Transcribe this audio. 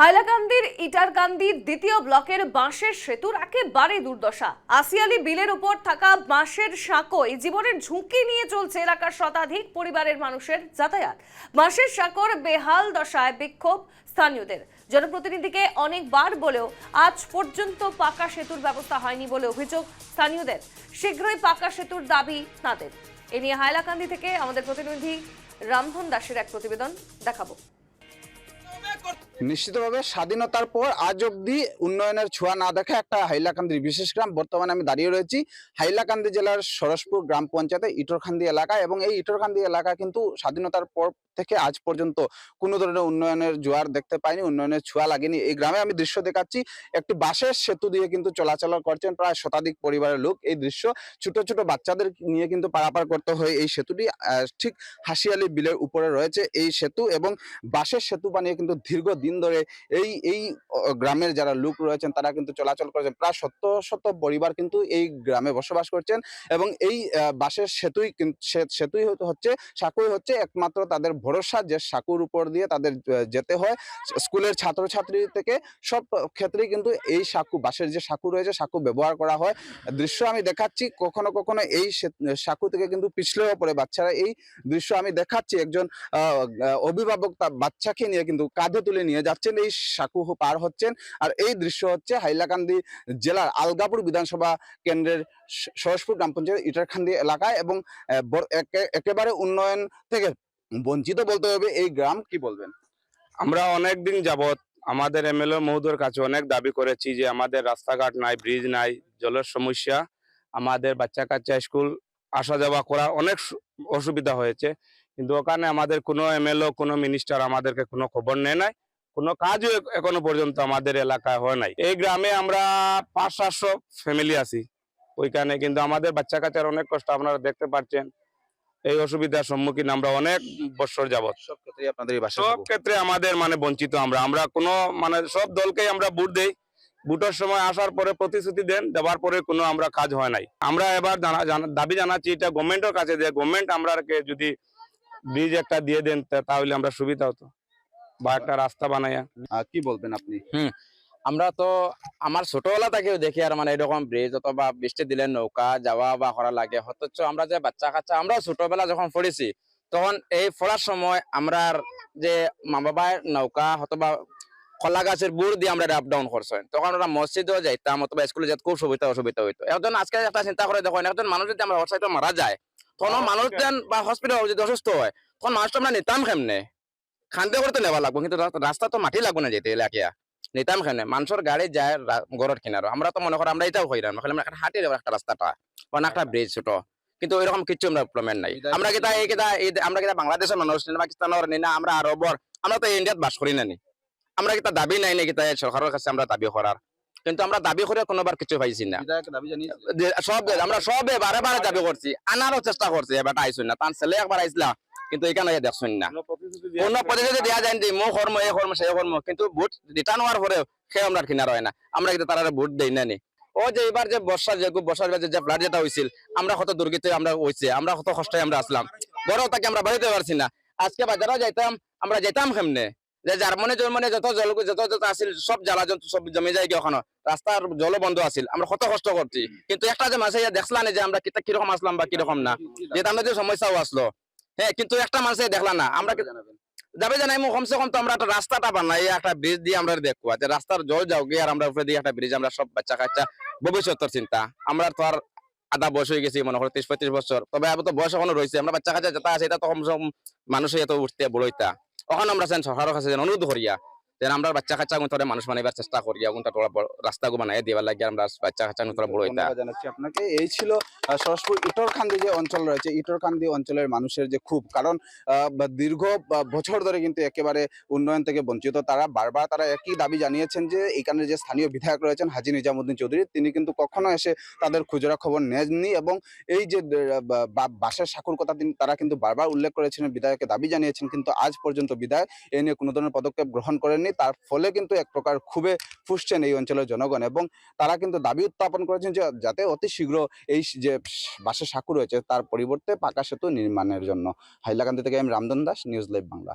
হাইলাকান্দির ইটারকান্দির দ্বিতীয় ব্লকের বাঁশের সেতুর একেবারে দুর্দশা। আসিয়ালি বিলের উপর থাকা বাঁশের সাঁকোয় জীবনের ঝুঁকি নিয়ে চলছে এলাকার শতাধিক পরিবারের মানুষের যাতায়াত। বাঁশের সাঁকোর বেহাল দশায় বিক্ষোভ স্থানীয়দের। জনপ্রতিনিধিকে অনেকবার বলেও আজ পর্যন্ত পাকা সেতুর ব্যবস্থা হয়নি বলে অভিযোগ স্থানীয়দের। শীঘ্রই পাকা সেতুর দাবি তাদের। এ নিয়ে হাইলাকান্দি থেকে আমাদের প্রতিনিধি রামধন দাসের এক প্রতিবেদন দেখাবো। নিশ্চিতভাবে স্বাধীনতার পর আজ অব্দি উন্নয়নের ছোঁয়া না দেখা একটা হাইলাকান্দির বিশেষ গ্রাম। বর্তমানে আমি দাঁড়িয়ে রয়েছি হাইলাকান্দি জেলার সরসপুর গ্রাম পঞ্চায়েতে ইটরখান্দি এলাকা এবং এই ইটরখান্দি এলাকা কিন্তু স্বাধীনতার পর থেকে আজ পর্যন্ত কোনো ধরনের উন্নয়নের জোয়ার দেখতে পাইনি, উন্নয়নের ছোঁয়া লাগেনি। এই গ্রামে আমি দৃশ্য দেখাচ্ছি, একটি বাঁশের সেতু দিয়ে কিন্তু চলাচল করছেন প্রায় শতাধিক পরিবারের লোক। এই দৃশ্য ছোট ছোট বাচ্চাদের নিয়ে কিন্তু পারাপার করতে হয়। এই সেতুটি ঠিক হাসিয়ালি বিলের উপরে রয়েছে এই সেতু এবং বাঁশের সেতু বানিয়ে কিন্তু দীর্ঘদিন ধরে এই এই গ্রামের যারা লোক রয়েছেন তারা কিন্তু চলাচল করেছেন। প্রায় শত শত পরিবার কিন্তু এই গ্রামে বসবাস করছেন এবং এই বাঁশের সেতুই সেতুই হচ্ছে সাঁকুই হচ্ছে একমাত্র তাদের ভরসা যে সাঁকুর উপর দিয়ে তাদের যেতে হয়। স্কুলের ছাত্রছাত্রী থেকে সব ক্ষেত্রেই কিন্তু এই সাঁকু, বাঁশের যে সাঁকু রয়েছে সাঁকু ব্যবহার করা হয়। দৃশ্য আমি দেখাচ্ছি, কখনো কখনো এই সাঁকু থেকে কিন্তু পিছলেও পড়ে বাচ্চারা। এই দৃশ্য আমি দেখাচ্ছি, একজন অভিভাবক তার বাচ্চাকে নিয়ে কিন্তু কাঁধে তুলে নিয়ে যাচ্ছেন, এই সাঁকু পার হচ্ছেন। আর এই দৃশ্য হচ্ছে হাইলাকান্দি জেলার আলগাপুর বিধানসভা কেন্দ্রের সরসপুর গ্রাম পঞ্চায়েত ইটারখান্দি এলাকায় এবং একে- একেবারে উন্নয়ন থেকে বঞ্চিত বলতে হবে। এই গ্রাম কি বলবেন? আমরা অনেক দিন যাবত আমাদের এমএলএ মহোদয়ের কাছে অনেক দাবি করেছি যে আমাদের রাস্তাঘাট নাই ব্রিজ নাই, জলের সমস্যা, আমাদের বাচ্চা কাচ্চা স্কুল আসা যাওয়া করা অনেক অসুবিধা হয়েছে। কিন্তু ওখানে আমাদের কোনো এমএলএ, কোনো মিনিস্টার আমাদেরকে কোনো খবর নেয় নাই। কোনো কাজও এখনও পর্যন্ত আমাদের এলাকায় হয় নাই। এই গ্রামে আমরা পাঁচ সাতশো ফ্যামিলি আছি। ওইখানে কিন্তু আমাদের বাচ্চা কাচ্চার অনেক কষ্ট আপনারা দেখতে পাচ্ছেন। এই অসুবিধার সম্মুখীন আমরা অনেক বছর যাবত সব ক্ষেত্রেই আপনাদের সব ক্ষেত্রে আমাদের মানে বঞ্চিত আমরা। আমরা কোনো মানে সব দলকেই আমরা ভোট দেই। ভোটের সময় আসার পরে প্রতিশ্রুতি দেন দেওয়ার পরে কোনো আমরা কাজ হয় নাই। আমরা এবার দাবি জানাচ্ছি এটা গভর্নমেন্টের কাছে যে গভর্নমেন্ট আমরাকে যদি ব্রিজ একটা দিয়ে দেন তাহলে আমরা সুবিধা হতো। বা একটা রাস্তা বানাইয়া। কি বলবেন আপনি? আমরা তো আমার ছোটবেলা থেকেও দেখি আর মানে এরকম ব্রিজ অথবা বৃষ্টি দিলে নৌকা যাওয়া বা করা লাগে। অথচ আমরা যে বাচ্চা কাচ্চা আমরাও ছোটবেলা যখন পড়েছি তখন এই পড়ার সময় আমরা যে মা বাবার নৌকা অথবা কলা গাছের বুড় দিয়ে আমরা আপ ডাউন করছেন তখন ওরা মসজিদেও যাইতাম অথবা স্কুলে যেতে খুব সুবিধা অসুবিধা হইতো। একজন আজকে একটা চিন্তা করে দেখো একজন মানুষ যদি আমরা হসপিটাল মারা যায় তখন মানুষজন বা হসপিটাল যদি অসুস্থ হয় তখন মানুষটা আমরা নিতাম কেমনে? খান্তে করতে নেওয়া লাগবো কিন্তু রাস্তা- তো মাটি লাগবো না যেতে এলাকিয়া। নিতাম কেন মানুষের গাড়ি যায় রা- ঘরের কিনারো আমরা তো মনে করি আমরা এটাও হইরাম খালি আমরা একটা হাঁটি একটা রাস্তাটা বা না একটা ব্রিজ ছোট। কিন্তু এরকম কিছু আমরা ডেভেলপমেন্ট নাই। আমরা কিতা এই কিতা এই আমরা কিতা বাংলাদেশের মানুষ নি পাকিস্তানের নি না আমরা আরবর আমরা তো ইন্ডিয়াত বাস করি না নি। আমরা কিতা দাবি নাই না কিতা সরকারের কাছে আমরা দাবি করার কিন্তু আমরা দাবি করে কোনোবার কিছু পাইছি না। সব আমরা সবে বারে বারে দাবি করছি আনারও চেষ্টা করছি এবারটা আইসুন না। তার ছেলে একবার আইসলা কিন্তু এখানে দেখছুন না। কোনো প্রতিশ্রুতি দেওয়া যায় যে মো কর্ম এ কর্ম সে কর্ম কিন্তু ভোট রিটার্ন হওয়ার পরে সে আমরা কিনার হয় না। আমরা কিন্তু তারা ভোট দেই না নি। ও যে এবার যে বর্ষা যে বর্ষার যে ফ্লাড যেটা হয়েছিল আমরা কত দুর্গীত আমরা হয়েছে আমরা কত কষ্টে আমরা আসলাম। বড় তাকে আমরা বাড়িতে পারছি না। আজকে বাজারে যাইতাম আমরা যেতাম কেমনে? যে যার মনে জল মনে যত জল যত যত আছিল সব জ্বালা জন্তু সব জমে যায় ওখানে। রাস্তার জল বন্ধ আছিল আমরা কত কষ্ট করছি। কিন্তু একটা যে মাসে দেখলা না যে আমরা কীরকম আসলাম বা কীরকম না। যেটা আমাদের সমস্যাও আসলো। হ্যাঁ কিন্তু একটা মানুষে দেখলাম না, আমরা যাবে জানাই কমসে কম তো আমরা একটা রাস্তাটা বানাই, একটা ব্রিজ দিয়ে আমরা দেখব। যে রাস্তার জল যাও গিয়ে আর আমরা উপরে দিয়ে একটা ব্রিজ আমরা সব বাচ্চা কাচ্চা, ভবিষ্যতের চিন্তা। আমরা তো আর আধা বয়স হয়ে গেছি, মনে করো ত্রিশ পঁয়ত্রিশ বছর। তবে তো বয়স এখনও রয়েছে, আমরা বাচ্চা কাচ্চা যেটা আছে, এটা তো কমসে কম মানুষই এত উঠতে বড়ইতা ওখানে আমরা সেন সরকারের কাছে অনুরোধ করিয়া যেন আমরা বাচ্চা কাচ্চা গুণ মানুষ বানাইবার চেষ্টা গুণটা তোরা রাস্তা গু বানাই দিবার লাগে আমরা বাচ্চা কাচ্চা গুণ ধন্যবাদ জানাচ্ছি আপনাকে। এই ছিল সরসপুর ইটরকান্দি যে অঞ্চল রয়েছে ইটরকান্দি অঞ্চলের মানুষের যে খুব কারণ দীর্ঘ বছর ধরে কিন্তু একেবারে উন্নয়ন থেকে বঞ্চিত তারা। বারবার তারা একই দাবি জানিয়েছেন যে এখানে যে স্থানীয় বিধায়ক রয়েছেন হাজি নিজামুদ্দিন চৌধুরী তিনি কিন্তু কখনো এসে তাদের খুচরা খবর নেননি এবং এই যে আহ, বা- বা- সাঁকুর কথা তিনি তারা কিন্তু বারবার উল্লেখ করেছিলেন বিধায়ককে দাবি জানিয়েছেন কিন্তু আজ পর্যন্ত বিধায়ক এ নিয়ে কোনো ধরনের পদক্ষেপ গ্রহণ করেননি। তার ফলে কিন্তু এক প্রকার খুবই ফুসছেন এই অঞ্চলের জনগণ এবং তারা কিন্তু দাবি উত্থাপন করেছেন যে, যাতে অতি শীঘ্র এই যে বাসের সাঁকু রয়েছে তার পরিবর্তে পাকা সেতু নির্মাণের জন্য। হাইলাকান্দি থেকে আমি রামদন দাস, নিউজ লাইভ বাংলা।